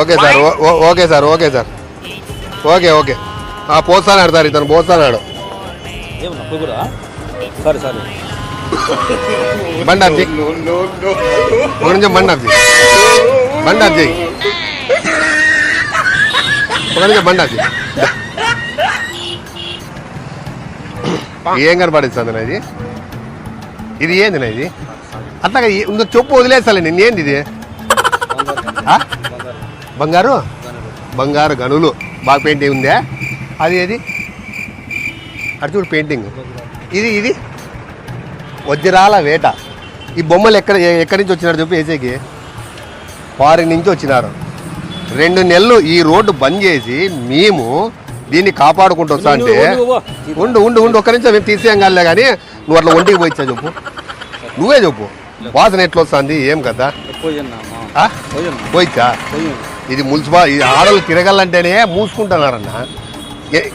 Okay sir okay sir okay sir. Okay okay. ఆ, పోస్తానాడు sir ఇతను పోస్తానాడు పొగురా సరే సరే. బండి ఒక నిమిషం బండి చేయి. బండి ఒక నిమిషం. ఏం కనపడిస్తుంది నా ఇది? ఇది ఏంది ఇది? అట్లాగా ఈ- ఇంకో చెప్పు వదిలేస్తాలే నిన్ను ఏంది ఇది? బంగారు? బంగారు గనులు. బాగా పెయింటింగ్ ఉందా? అది ఏది? అటు చూడు పెయింటింగ్ ఇది ఇది? వజ్రాల వేట. ఈ బొమ్మలు ఎక్కడ ఎక్కడి నుంచి వచ్చినారు చెప్పి వేసేకి ఫారిన్ నుంచి వచ్చినారు. రెండు నెలలు ఈ రోడ్డు బంద్ చేసి మేము దీన్ని కాపాడుకుంటూ వస్తా అంటే. ఉండు ఉండు ఉండు ఒక్క నిమిషం మేము తీసేయం కాలే కానీ నువ్వు అట్లా ఒంటికి పోయిచ్చా చెప్పు. నువ్వే చెప్పు. వాసన ఎట్లా వస్తుంది? ఏం కదా? పోయిచ్చా పోయి ఇది మున్సిపా ఇది ఆడలు తిరగాలంటేనే మూసుకుంటున్నారన్న.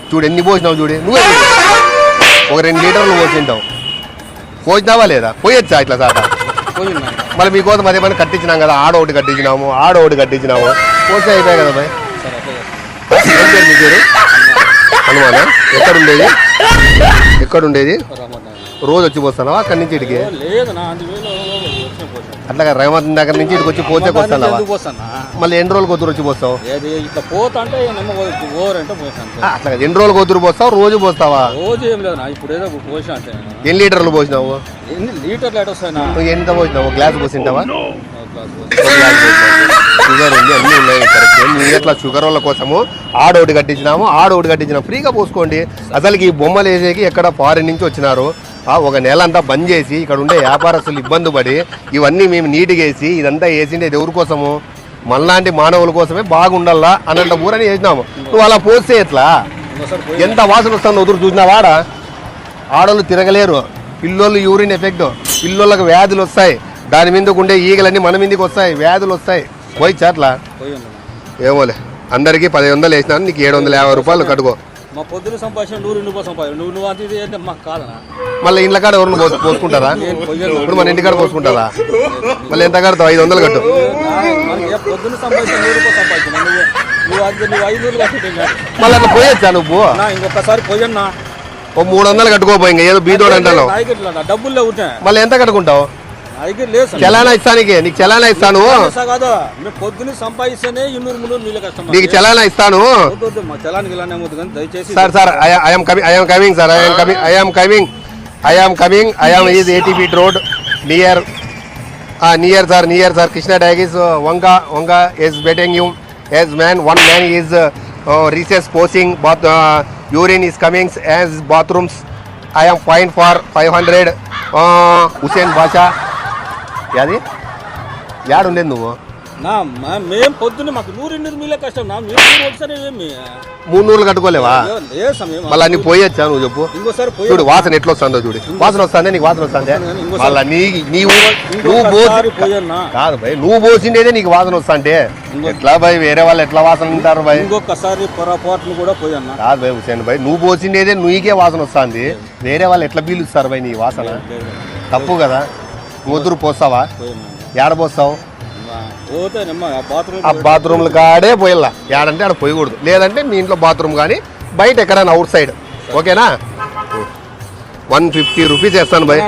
చూడు ఎన్ని పోసినావు చూడు. నువ్వే. ఒక రెండు లీటర్లు పోసింటావు పోసినావా లేదా? పోయొచ్చా ఇట్లా పోయన్నా మళ్ళీ మీకోసం అదే పని కట్టించినాం కదా? ఆడ ఒకటి కట్టించినాము ఆడ ఒకటి కట్టించినాము. పోస్తే అయిపోయాయి కదా భయ్ సరే అట్లే ఏం పేరు మీ పేరు? హనుమానా. ఎక్కడ ఉండేది ఎక్కడ ఉండేది రమ్మన్నా. రోజు వచ్చి పోస్తున్నావా అక్కడి నుంచి ఇటుకి లేదు నా అందువేలో వచ్చిన పోసాను అట్లాగా రేవంత్ దగ్గర నుంచి ఇటుకి వచ్చి పోతే పోస్తానా? మళ్ళీ ఎన్ని రోజులు కొద్దురు వచ్చి పోస్తావు? ఇట్లా పోతా అంటే ఓరంటే అట్లాగా ఎన్ని రోజులు కొద్దురు పోస్తావు? రోజు పోస్తావా? రోజు ఏం లేదు ఇప్పుడు ఏదో పోసా అంటే. ఎన్ని లీటర్లు పోసినావు? ఎన్ని లీటర్లు ఎట్ వస్తాయి ఎంత పోసినావు? గ్లాస్ పోసింటావా. షుగర్ ఉంది అన్నీ ఉన్నాయి కరెక్ట్ ఎట్లా షుగర్ వాళ్ళ కోసము ఆడ ఒకటి కట్టించినాము ఆడ ఒకటి కట్టించినాము ఫ్రీగా పోసుకోండి. అసలుకి ఈ బొమ్మలు వేసేకి ఎక్కడ ఫారిన్ నుంచి వచ్చినారు? ఒక నెల అంతా బంద్ చేసి ఇక్కడ ఉండే వ్యాపారస్తులు ఇబ్బంది పడి ఇవన్నీ మేము నీట్గా వేసి ఇదంతా వేసిండేది ఎవరి కోసము? మనలాంటి మానవుల కోసమే బాగుండాలా అనంత ఊరని వేసినాము నువ్వు అలా పోస్తే ఎట్లా ఎంత వాసన వస్తుందో ఎదురు చూసినావాడా ఆడోళ్ళు తిరగలేరు. పిల్లోళ్ళు యూరిన్ ఎఫెక్ట్. పిల్లోళ్ళకి వ్యాధులు వస్తాయి. దాని మీదకు ఉండే ఈగలన్నీ మన మీదకి వస్తాయి. వ్యాధులు వస్తాయి. పోయి చాట్లా. ఏమోలే. అందరికీ పదిహేను వందలు వేసినాను. నీకు ఏడు వందల యాభై రూపాయలు కట్టుకో. మా పొద్దున సంపాదించిన నూరు నువ్వు సంపాదించు నువ్వు నువ్వు ఇది ఏంటి మాకు కాదనా మళ్ళీ ఇంట్లో కాడ ఎవరిని పోసు పోసుకుంటారా. ఇప్పుడు మన ఇంటికాడ పోసుకుంటారా? మళ్ళీ ఎంత కడతావు? ఐదు వందలు కట్టు. మనకి ఏ పొద్దున సంపాదించిన నూరు రూపాయలు సంపాదించిన నువ్వు. నువ్వు అది నువ్వు ఐదు నూరు కట్టి మళ్ళీ అట్లా పోయొచ్చా నువ్వు? నా ఇంకొకసారి పోయన్నా. ఓ మూడు వందలు కట్టుకోపో ఇంకా ఏదో బీదోడు అంటాను. నా దగ్గర లేదు, నా డబ్బులు లేవు ఉంటే. మళ్ళీ ఎంత కట్టుకుంటావు? నా దగ్గర లేదు సార్. చలానా ఇస్తానికి నీకు చలానా ఇస్తాను పైసా కాదు మేము పొద్దున సంపాదిస్తేనే ఇన్నూరు మున్నూరు నీళ్ళ కష్టం నీకు చలానా ఇస్తాను వద్దు, వద్దు, మా చలానికి ఇలానే వద్దు కానీ దయచేసి sir sir I'm coming I'm coming sir I'm coming I'm coming I'm coming I'm is eighty feet road near near sir near sir Krishna డయాగిస్ వంగ వంగ is betting you as man one man is recess posing bath urine is comings as bathrooms I'm fine for five hundred Hussain Basha యాది? యాడుండేది నువ్వు? నా మా- మేం పొద్దున్న మాకు నూరు మీలే కష్టం. నా మీరు నూరు ఒకసారి ఏమి? మూడు నూరులు కట్టుకోలేవా? లేదు సమయం మళ్ళీ అన్ని పోయొచ్చా నువ్వు చెప్పు? ఇంకోసారి పోయి చూడు వాసన ఎట్లా వస్తుందో చూడు వాసన వస్తుందే నీకు వాసన వస్తుందే? మళ్ళా నీ నీవు నువ్వు పోసి పోయన్నా కాదు భయ్ నువ్వు పోసిండేదే నీకు వాసన వస్తుంటే ఎట్లా భయ్ వేరే వాళ్ళు ఎట్లా వాసన ఉంటారు భయ్? ఇంకొకసారి పొరపాటును కూడా పోయన్నా కాదు భయ్ హుసేన్ భయ్ నువ్వు పోసిండేదే నీకే వాసన వస్తుంది. వేరే వాళ్ళు ఎట్లా పీలుస్తారు భయ్ నీ వాసన? తప్పు కదా? కూతురు పోస్తావా ఏడ పోస్తావు ఆ బాత్రూమ్ల కాడే పోయిల్లా. ఏడంటే ఆడ పోయకూడదు. లేదంటే మీ ఇంట్లో బాత్రూమ్ కానీ బయట ఎక్కడైనా అవుట్ సైడ్. ఓకేనా? వన్ ఫిఫ్టీ రూపీస్ వేస్తాను భయ్.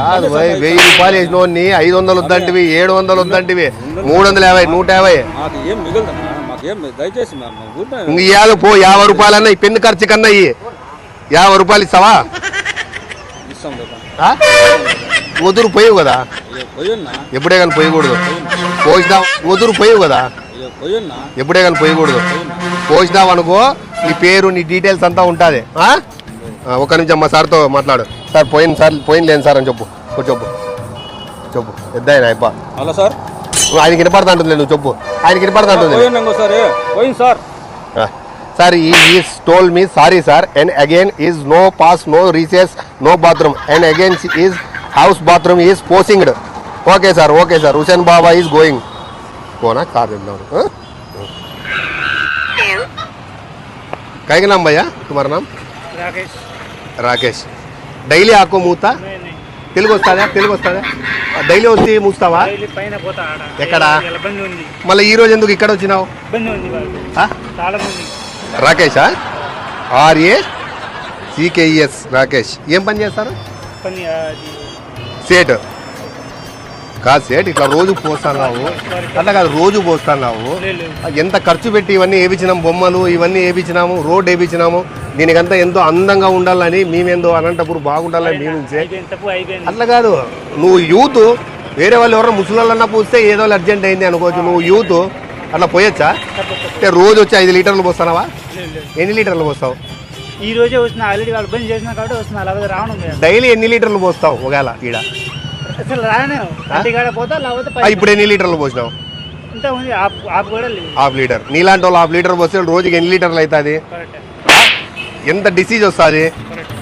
కాదు భయ్ వెయ్యి రూపాయలు వేసినోన్ని ఐదు వందలు వద్దంటివి ఏడు వందలు వద్దంటివి మూడు వందల యాభై నూట యాభై. దయచేసి ఇంక ఇవాళ పో యాభై రూపాయలన్నా ఈ పెన్ను ఖర్చు కన్నా ఇవి యాభై రూపాయలు ఇస్తావా? వదురు పోయవు కదా? ఎప్పుడే కానీ పోయకూడదు. పోసినా వదురు పోయవు కదా? ఎప్పుడే కానీ పోయకూడదు. పోసినావు అనుకో నీ పేరు నీ డీటెయిల్స్ అంతా ఉంటుంది. ఒక నిమిషం మా సార్తో మాట్లాడు. సార్ పోయిన సార్ పోయిన లేను సార్ అని చెప్పు. చెప్పు. చెప్పు. పెద్ద ఆయన అయిపో. Hello sir. ఆయనకి వినపడతా ఉంటుంది నువ్వు చెప్పు. ఆయనకి వినపడతా ఉంటుంది పోయింది sir. Sir is told me sorry sir and again is no pass no recess no bathroom and again is house bathroom is posing okay sir okay sir Hussain Baba is going పోనా car చెప్దాం కైకి భయ్యా తుమారా Rakesh Rakesh daily ఆకో మూతా తెలుగు వస్తుందా తెలుగు వస్తుందా daily వచ్చి మూస్తావా ఎక్కడ మళ్ళీ ఈ రోజు ఎందుకు ఇక్కడ వచ్చినావు రాకేషా? ఆర్ఏ? సికేఈఎస్ రాకేష్. ఏం పని చేస్తారు? పని అది. సేట్. కాదు సేట్ ఇట్లా రోజు పోస్తున్నావు. అట్లా కాదు రోజు పోస్తున్నావు. ఎంత ఖర్చు పెట్టి ఇవన్నీ వేపించినాము బొమ్మలు ఇవన్నీ వేపించినాము రోడ్ వేపించినాము. దీనికంతా ఎంతో అందంగా ఉండాలని మేమేందో అనంతపురం బాగుండాలని మీ నుంచే అయిపోయింది తప్పు అయిపోయింది. అట్లా కాదు నువ్వు యూత్ వేరే వాళ్ళు ఎవరో ముసలిళ్ళన్నా పూస్తే ఏదో అర్జెంట్ అయింది అనుకోవచ్చు. నువ్వు యూత్ అట్లా పోయొచ్చా? అంటే రోజు వచ్చి ఐదు లీటర్లు పోస్తున్నావా లేదు. ఎన్ని లీటర్లు పోస్తావు? ఈ రోజే వస్తున్నా ఆల్రెడీ వాళ్ళు బంద్ చేసిన కాబట్టి వస్తున్నా లేకపోతే రావడం లేదు. డైలీ ఎన్ని లీటర్లు పోస్తావు ఒకవేళ ఈడ? అసలు రానే పోతా లేకపోతే ఆ, ఇప్పుడు ఎన్ని లీటర్లు పోసినావు? ఇంత ఉంది ఆప్ ఆప్ కూడా లేదు. Half litre. నీలాంటి వాళ్ళు హాఫ్ లీటర్ పోస్తే రోజుకి ఎన్ని లీటర్లు అవుతుంది కరెక్ట్. ఎంత డిసీజ్ వస్తుంది? కరెక్ట్.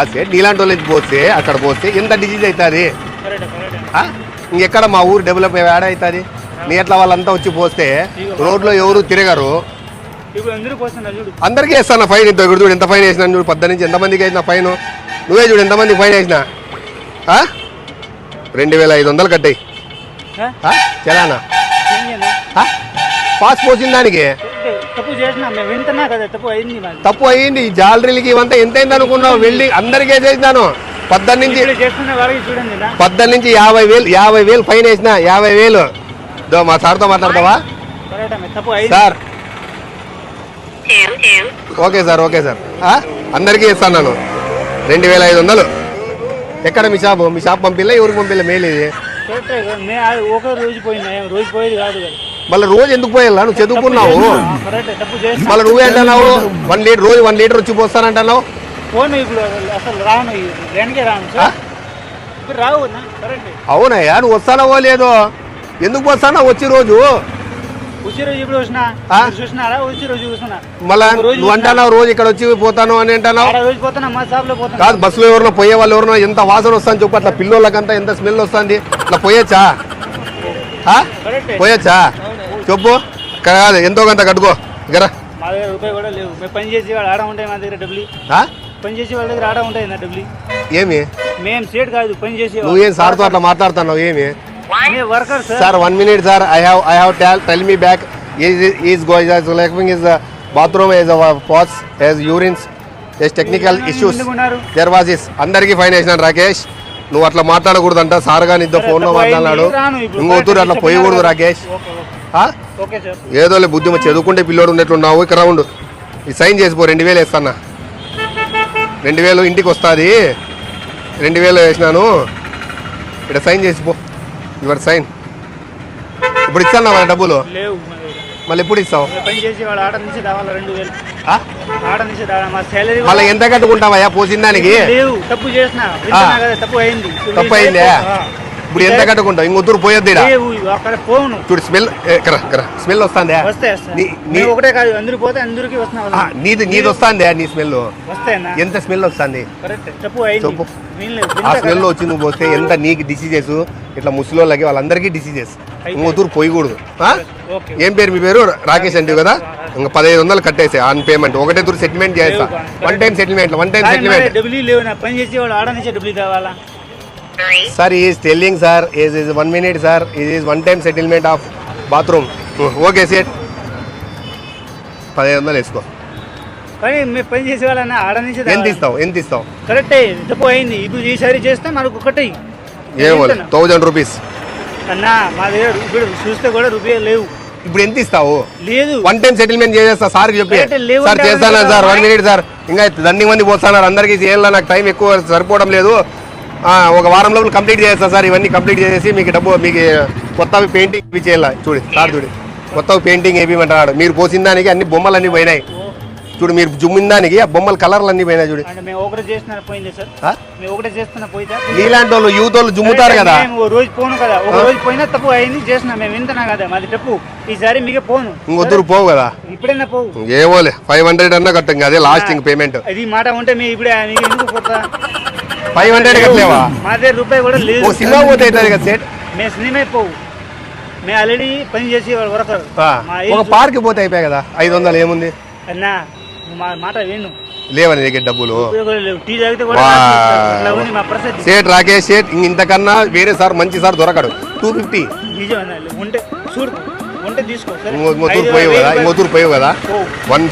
అదే నీలాంటి వాళ్ళకి పోస్తే అక్కడ పోస్తే ఎంత డిసీజ్ అవుతుంది కరెక్ట్ కరెక్ట్. ఇంకెక్కడ మా ఊరు డెవలప్ యాడ అవుతుంది? నీ ఎట్లా వాళ్ళంతా వచ్చి పోస్తే రోడ్లో ఎవరు తిరగరు. అందరికీ వేస్తాను ఫైన్? ఇంత చూడు ఎంత ఫైన్ వేసినా చూడు. పద్ద నుంచి ఎంతమందికి వేసిన ఫైన్? నువ్వే చూడు ఎంతమందికి ఫైన్ వేసిన? రెండు వేల ఐదు వందలు కట్టాయి? చలానా? పాస్ పోసిన దానికి? తప్పు అయింది అయ్యింది జాలరీలకి ఇవంతా ఎంత అయింది అనుకున్నావు? వెళ్ళి అందరికీ వేసేసినాను పద్దెనిమిది నుంచి పద్దెనిమిది నుంచి యాభై వేలు యాభై వేలు ఫైన్ వేసిన? యాభై వేలు. దో మా సార్తో మాట్లాడతావా? Sir okay sir okay sir? అందరికీ ఇస్తాను నేను రెండు వేల ఐదు వందలు. ఎక్కడ మీ షాపు? మీ షాప్ పంపిల్లా ఎవరికి పంపిల్లా? మేలు ఇది. ఒక రోజు రోజు పోయేది కాదు మళ్ళీ రోజు ఎందుకు పోయాలా? నువ్వు చదువుకున్నావు? మళ్ళీ నువ్వే అంటున్నావు వన్ లీటర్ రోజు వన్ లీటర్ వచ్చి పోస్తానంటున్నావు అవునయ్యా నువ్వు వస్తానవో లేదో? ఎందుకు పోస్తానా వచ్చి రోజు? మళ్ళా నువ్వు అంటున్నావు రోజు ఇక్కడ వచ్చి పోతాను అని అంటున్నావు? కాదు బస్సులో ఎవరినో పోయే వాళ్ళు ఎవరినో ఎంత వాసన వస్తుంది చెప్పు అట్లా పిల్లోళ్ళకంతా ఎంత స్మెల్ వస్తుంది? అట్లా పోయొచ్చా? పోయొచ్చా? చెప్పు. కాదు ఎంతో కొంత కట్టుకో. గరా పని చేసి ఆడ ఉంటాయి మా దగ్గర డబ్బులు? పని చేసి వాళ్ళ దగ్గర ఆడ ఉంటాయి డబ్బులు. ఏమి? మేము సేట్ కాదు పని చేసి నువ్వేం సార్తో అట్లా మాట్లాడుతున్నావు? ఏమి? Sir sir one minute sir I have I have tell tell me back is is going leaving is bathroom is pots as urines is technical issues there was is అందరికీ ఫైన్ వేసినాను రాకేష్. నువ్వు అట్లా మాట్లాడకూడదంట. సార్ గాని ఇద్దరు ఫోన్లో. మాట్లాడినాడు. ఇప్పుడు. ఇంకొద్దురు అట్లా పోయకూడదు రాకేష్. ఓకే ఆ? ఓకే ఓకే సార్ ఏదో లే బుద్ధి చదువుకుంటే పిల్లోడు ఉన్నట్లున్నావు. ఇక్కడ రౌండ్ ఈ సైన్ చేసిపో రెండు వేలు వేస్తానా రెండు వేలు ఇంటికి వస్తుంది. రెండు వేలు వేసినాను. ఇక్కడ సైన్ చేసిపో. యువర్ సైన్ ఇప్పుడు ఇస్తాను వాళ్ళ డబ్బులు. లేవు. మళ్ళీ ఎప్పుడు ఇస్తావు? పని చేసి వాళ్ళు ఆడ నుంచి రావాలి రెండు వేలు? ఆడ నుంచి మా శాలరీ మళ్ళీ ఎంత కట్టుకుంటావయ్యా పోసిన దానికి? లేవు. తప్పు చేసిన. తప్పు అయింది. తప్పు అయిందే. ఇప్పుడు ఎంత కట్టుకుంటావు ఇంకొద్దురు పోయొద్దు అక్కడ పోను. చూడు స్మెల్ కరా కరా స్మెల్ వస్తుందా ఒకటే కాదు అందరూ పోతే అందరికి నీది నీది వస్తుందా నీ స్మెల్? ఎంత స్మెల్ వస్తుంది? చెప్పు. ఆ స్మెల్ వచ్చి నువ్వు పోస్తే ఎంత నీకు డిసీజెస్ ఇట్లా ముసలోళ్ళకి వాళ్ళందరికీ డిసీజెస్ ఇంకొద్దురు పోయకూడదు. ఏం పేరు మీ పేరు? రాకేష్ అంటే కదా? ఇంకా పదిహేను వందలు కట్టేసే ఆన్ పేమెంట్ ఒకటే దూరం సెటిల్మెంట్ చేస్తా. One time settlement one time settlement డబ్బులు లేవు పని చేసి వాళ్ళు ఆడ నుంచి డబ్బులు కావాలా sir is telling sir is is one minute sir ఇది is one time settlement of bathroom okay set పదిహేను వందలు వేసుకో. కానీ మేము పని చేసే వాళ్ళన్నా ఆడ నుంచి ఎంత ఇస్తావు? ఎంత ఇస్తావు? కరెక్టే తప్పు అయింది ఇప్పుడు ఈసారి చేస్తే మనకు ఒకటి ఏమో థౌజండ్ రూపీస్ అన్నా మా దగ్గర ఇప్పుడు చూస్తే కూడా రూపాయలు లేవు. ఇప్పుడు ఎంత ఇస్తావు? లేదు. వన్ టైం సెటిల్మెంట్ చేసేస్తా సార్ చెప్పి. కరెక్ట్, లేవు సార్ చేస్తాను సార్ వన్ మినిట్ సార్ ఇంకా దండి మంది పోతున్నారు అందరికీ చేయాలి నాకు టైం ఎక్కువ సరిపోవడం లేదు. ఒక వారం లోపల కంప్లీట్ చేస్తా సార్. ఇవన్నీ కంప్లీట్ చేసి మీకు డబ్బు మీకు కొత్తవి పెయింటింగ్ ఇవి చేయాలి? చూడు సార్ చూడు. కొత్తవి పెయింటింగ్ వేయమంటున్నాడు మీరు పోసిన దానికి అన్ని బొమ్మలు అన్ని పోయినాయి. చూడు మీరు జుమ్మిన దానికి ఆ బొమ్మల కలర్లు అన్ని పోయినాయి చూడు. నీలాంటి వాళ్ళు యూత్ వాళ్ళు జుమ్ముతారు కదా. మేము ఓ రోజు పోను కదా. ఒక రోజు పోయినా తప్పు అయింది చేసినా మేము వింటున్నా కదా. మాది తప్పు ఈసారి మీకే పోను. ఇంకొద్దురు పోవు కదా. ఇప్పుడైనా పోవు. ఏమోలే ఫైవ్ హండ్రెడ్ అన్నా కట్టు అదే లాస్టింగ్ పేమెంట్ అది మాట ఉంటే మీ ఇప్పుడే మీకు ఎందుకు పోతా? ఫైవ్ హండ్రెడ్ కట్టలేవా? మా దగ్గర రూపాయి కూడా లేదు. సినిమా పోతే అవుతుంది కదా సెట్ మేము సినిమా పోవు. మేము ఆల్రెడీ పని చేసి వరకరు ఒక పార్క్ పోతే అయిపోయాయి కదా? ఐదు వందలు ఏముంది? అన్నా మా మాట విను. లేవని దగ్గర డబ్బులు. సేట్ రాకేష్ సేట్ ఇంతకన్నా వేరే సార్ మంచి సార్ దొరకడు. Two fifty. ఐదు పోయావు కదా? ఇంకొత్తూరు పోయావు కదా. వన్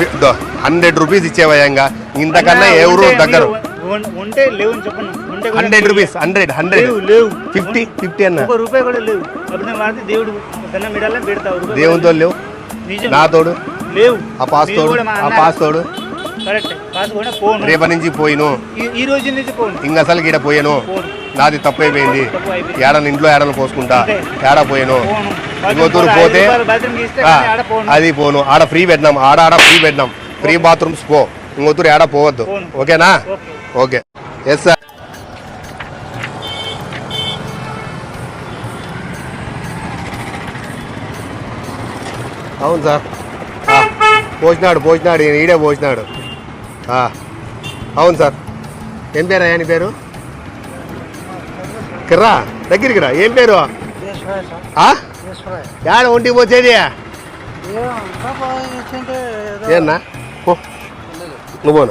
హండ్రెడ్ రూపీస్ ఇచ్చేవయ్యా ఇంకా? ఇంతకన్నా ఎవరు దగ్గర? ఉంటే లేవు అని చెప్పను. ఉంటే హండ్రెడ్ రూపీస్ హండ్రెడ్ హండ్రెడ్ లేవు లేవు. ఫిఫ్టీ ఫిఫ్టీ అన్న. ఒక రూపాయి కూడా లేవు. వాడితే దేవుడు కన్నా మిడాల పెడతావు దేవునితో లేవు. నా తోడు. లేవు. ఆ పాస్ తోడు ఆ. పాస్ తోడు. కరెక్ట్ పాస్ కూడా పోను. రేపటి నుంచి పోయిను. ఈ- రోజు నుంచి పోను. ఇంక అసలు గీడ పోయాను. నాది తప్పైపోయింది తప్పు అయిపోయింది. ఏడని ఇంట్లో ఏడని పోసుకుంటా. ఏడ పోయాను? ఐదు పోతే అది పోను. ఆడ ఫ్రీ పెట్టినాం ఆడ ఆడ ఫ్రీ పెట్టినాం ఫ్రీ బాత్రూమ్స్ పో. ఇంకొత్తూరు ఏడ పోవద్దు. ఓకేనా? ఓకే. ఎస్ సార్ అవును సార్ పోసినాడు పోసినాడు ఈడే పోసినాడు అవును సార్ ఏం పేరు అయ్యా నీ పేరు? కిర్రా దగ్గరికి రా. ఏం పేరు? యాడ ఒంటికి పోసేది? ఏనా? నువ్వు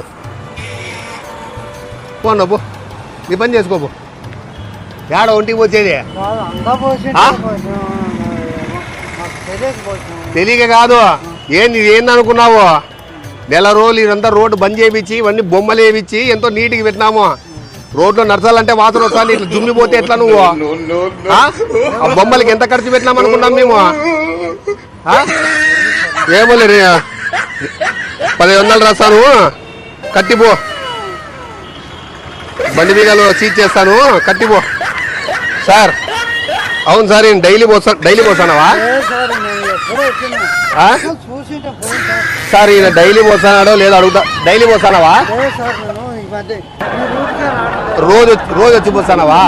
పోను పో నీ పని చేసుకో పో. యాడ ఒంటికి పోసేది? తెలియక కాదు. ఏంది ఏంది అనుకున్నావు? నెల రోజులు ఇదంతా రోడ్డు బంద్ చేయించి ఇవన్నీ బొమ్మలు వేయించి ఎంతో నీట్గా పెట్టినాము. రోడ్లో నడచాలంటే వాసన వస్తాను ఇట్లా దుమ్మిపోతే ఎట్లా నువ్వు? ఆ? బొమ్మలకి ఎంత ఖర్చు పెట్టినాం అనుకున్నాం మేము? ఏమో పదిహేను వందలు రాస్తాను. కట్టిపో. బండి బీగాలు సీజ్ చేస్తాను. కట్టిపో సార్ అవును సార్ నేను డైలీ పోసా డైలీ పోసానవా పోయి సార్ ఈయన డైలీ పోసానాడో లేదో అడుగుతా. డైలీ పోసానవా రోజు రోజు వచ్చి పోసానవా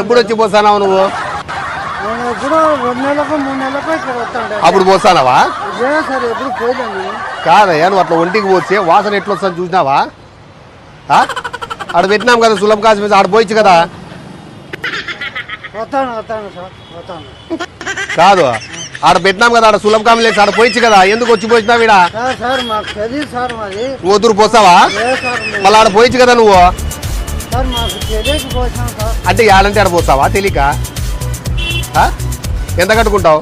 ఎప్పుడు వచ్చి పోసానావు నువ్వు? అప్పుడు పోసానవా పోలేను కాదయ్యా నువ్వు అట్లా ఒంటికి పోతే వాసన ఎట్లా వస్తుంది చూసినావా? ఆడ పెట్టినాం కదా సులభ కాసి మీద ఆడ పోయిచ్చు కదా. కాదు ఆడ పెట్టినాం కదా ఆడ సులభ లేచి ఆడ పోయిచ్చు కదా. ఎందుకు వచ్చి పోయినావు పోసావా? లేదు సార్ మేము- మళ్ళీ ఆడ పోయిచ్చు కదా నువ్వు? అంటే ఆడంటే ఆడ పోస్తావా తెలియక ఆ? ఎంత కట్టుకుంటావు?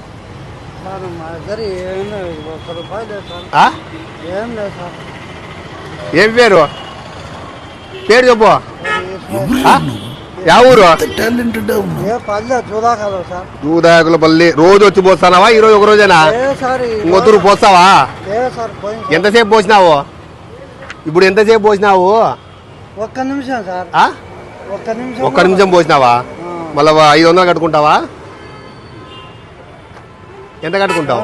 ఏం పేరు? పేరు చెప్పు. ఆ? యా ఊరు? ఏ పల్లె రోజు వచ్చి పోస్తానావా? ఈ రోజు ఒక రోజేనా? ఇంకొత్తూరు పోస్తావా. ఎంతసేపు పోసినావు? ఇప్పుడు ఎంతసేపు పోసినావు? ఒక్క నిమిషం సార్. ఆ? ఒక్క నిమిషం ఒక్క నిమిషం పోసినావా. మళ్ళీ ఐదు వందలు కట్టుకుంటావా? ఎంత కట్టుకుంటావు?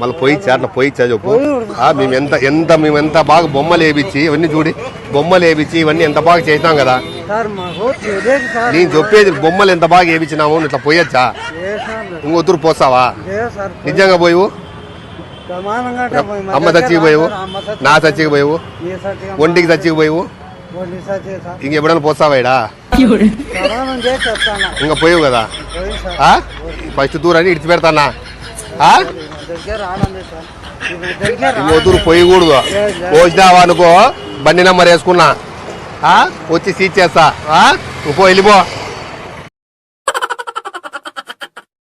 మళ్ళీ పోయిచ్చా అట్లా చెప్పు. పోయి. ఆ, మేము ఎంత ఎంత మేము ఎంత బాగా బొమ్మలు వేపించి ఇవన్నీ చూడి బొమ్మలు వేపించి ఇవన్నీ ఎంత బాగా చేసినాం కదా. నేను చెప్పేది బొమ్మలు ఎంత బాగా వేపించినాము ఇట్లా పోయొచ్చా? ఇంకొత్తురు పోస్తావా? నిజంగా పోయి అమ్మ చచ్చికి పోయివు? నా చచ్చికి పోయివు? ఒంటికి చచ్చికి పోయివు? సత్యం సార్. ఇంకా పోయివు కదా ఆ? ఫస్ట్ దూరాన్ని ఇడిచి పెడతానా ఆ? దూరు పోయకూడదు పోసినావా అనుకో బండి నెంబర్ వేసుకున్నా ఆ? వచ్చి సీట్ చేస్తా ఆ? నువ్వు పో వెళ్ళిపో